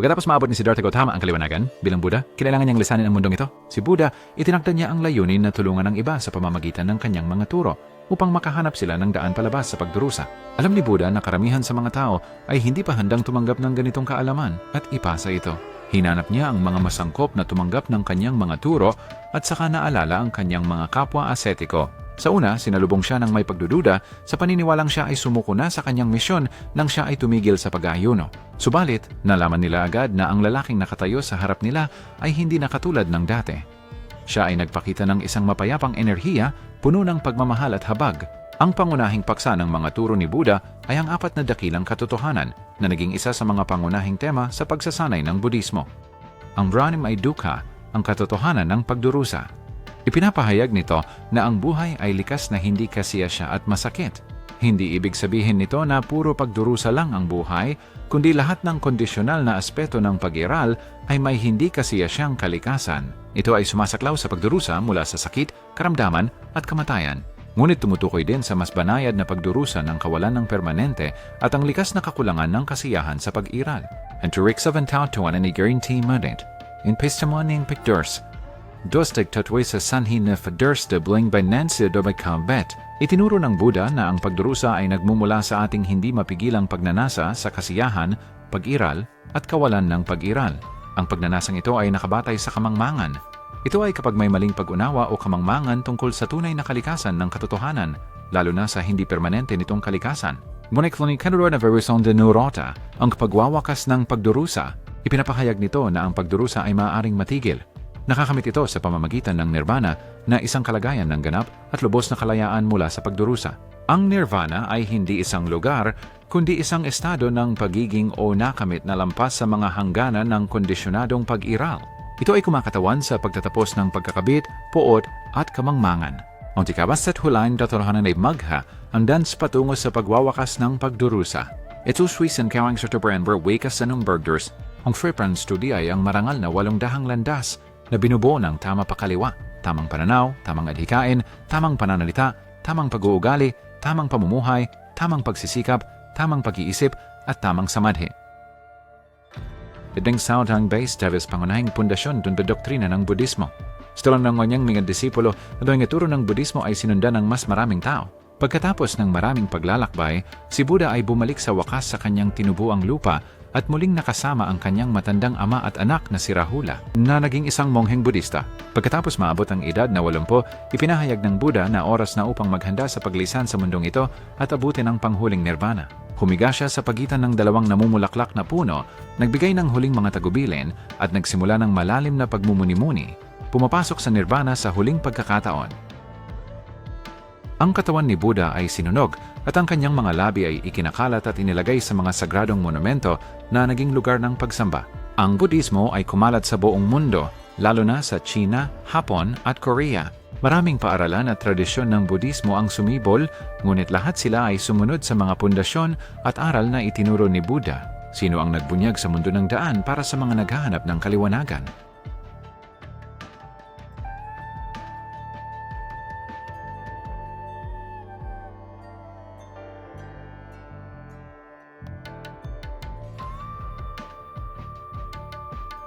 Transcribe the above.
Pagkatapos maabot ni Siddhartha Gautama ang kaliwanagan, bilang Buddha, kinailangan niyang lisanin ang mundong ito. Si Buddha, itinakda niya ang layunin na tulungan ng iba sa pamamagitan ng kanyang mga turo upang makahanap sila ng daan palabas sa pagdurusa. Alam ni Buddha na karamihan sa mga tao ay hindi pa handang tumanggap ng ganitong kaalaman at ipasa ito. Hinanap niya ang mga masangkop na tumanggap ng kanyang mga turo at saka naalala ang kanyang mga kapwa asetiko. Sa una, sinalubong siya ng may pagdududa sa paniniwalang siya ay sumuko na sa kanyang misyon nang siya ay tumigil sa pag-aayuno. Subalit, nalaman nila agad na ang lalaking nakatayo sa harap nila ay hindi nakatulad ng dati. Siya ay nagpakita ng isang mapayapang enerhiya, puno ng pagmamahal at habag. Ang pangunahing paksa ng mga turo ni Buddha ay ang apat na dakilang katotohanan na naging isa sa mga pangunahing tema sa pagsasanay ng Budismo. Ang Brahman ay Dukha, ang katotohanan ng pagdurusa. Ipinapahayag nito na ang buhay ay likas na hindi kasiyasya at masakit. Hindi ibig sabihin nito na puro pagdurusa lang ang buhay, kundi lahat ng kondisyonal na aspeto ng pag-iral ay may hindi kasiyasyang kalikasan. Ito ay sumasaklaw sa pagdurusa mula sa sakit, karamdaman at kamatayan. Ngunit tumutukoy din sa mas banayad na pagdurusa ng kawalan ng permanente at ang likas na kakulangan ng kasiyahan sa pag-iral. And to Rick Savantautuan and Guarantee Mudit, in Pistamoning Pictures, Dostig tatway sa sanhin na Fadersta bling by Nancy do Kambet. Itinuro ng Buddha na ang pagdurusa ay nagmumula sa ating hindi mapigilang pagnanasa sa kasiyahan, pag-iral, at kawalan ng pag-iral. Ang pagnanasang ito ay nakabatay sa kamangmangan. Ito ay kapag may maling pag-unawa o kamangmangan tungkol sa tunay na kalikasan ng katotohanan, lalo na sa hindi permanente nitong kalikasan. Ngunit ni Kanuro na Verison de Nurota, ang pagwawakas ng pagdurusa, ipinapahayag nito na ang pagdurusa ay maaaring matigil. Nakakamit ito sa pamamagitan ng nirvana na isang kalagayan ng ganap at lubos na kalayaan mula sa pagdurusa. Ang nirvana ay hindi isang lugar, kundi isang estado ng pagiging o nakamit na lampas sa mga hangganan ng kondisyonadong pag-iral. Ito ay kumakatawan sa pagtatapos ng pagkakabit, puot at kamangmangan. Ang tikabas at hulain datorahanan ay magha ang dance patungo sa pagwawakas ng pagdurusa. Ito suisan kawang sa Tobrember wakas sa Numbergers. Ang Fripan Study ay ang marangal na walong dahang landas na binubuo ng tama pakaliwa, tamang pananaw, tamang adhikain, tamang pananalita, tamang pag-uugali, tamang pamumuhay, tamang pagsisikap, tamang pag-iisip, at tamang samadhi. Itong Saudang Base Davis pangunahing pundasyon dun doktrina ng Budismo. Sa tulong ng kanyang mga disipulo, na ang ituro ng Budismo ay sinundan ng mas maraming tao. Pagkatapos ng maraming paglalakbay, si Buddha ay bumalik sa wakas sa kanyang tinubuang lupa at muling nakasama ang kanyang matandang ama at anak na si Rahula na naging isang mongheng Budista. Pagkatapos maabot ang edad na 80, ipinahayag ng Buddha na oras na upang maghanda sa paglisan sa mundong ito at abutin ang panghuling nirvana. Humiga siya sa pagitan ng dalawang namumulaklak na puno, nagbigay ng huling mga tagubilin at nagsimula ng malalim na pagmumuni-muni, pumapasok sa nirvana sa huling pagkakataon. Ang katawan ni Buddha ay sinunog at ang kanyang mga labi ay ikinakalat at inilagay sa mga sagradong monumento na naging lugar ng pagsamba. Ang Budismo ay kumalat sa buong mundo, lalo na sa China, Hapon at Korea. Maraming paaralan at tradisyon ng Budismo ang sumibol, ngunit lahat sila ay sumunod sa mga pundasyon at aral na itinuro ni Buddha. Sino ang nagbunyag sa mundo ng daan para sa mga naghahanap ng kaliwanagan?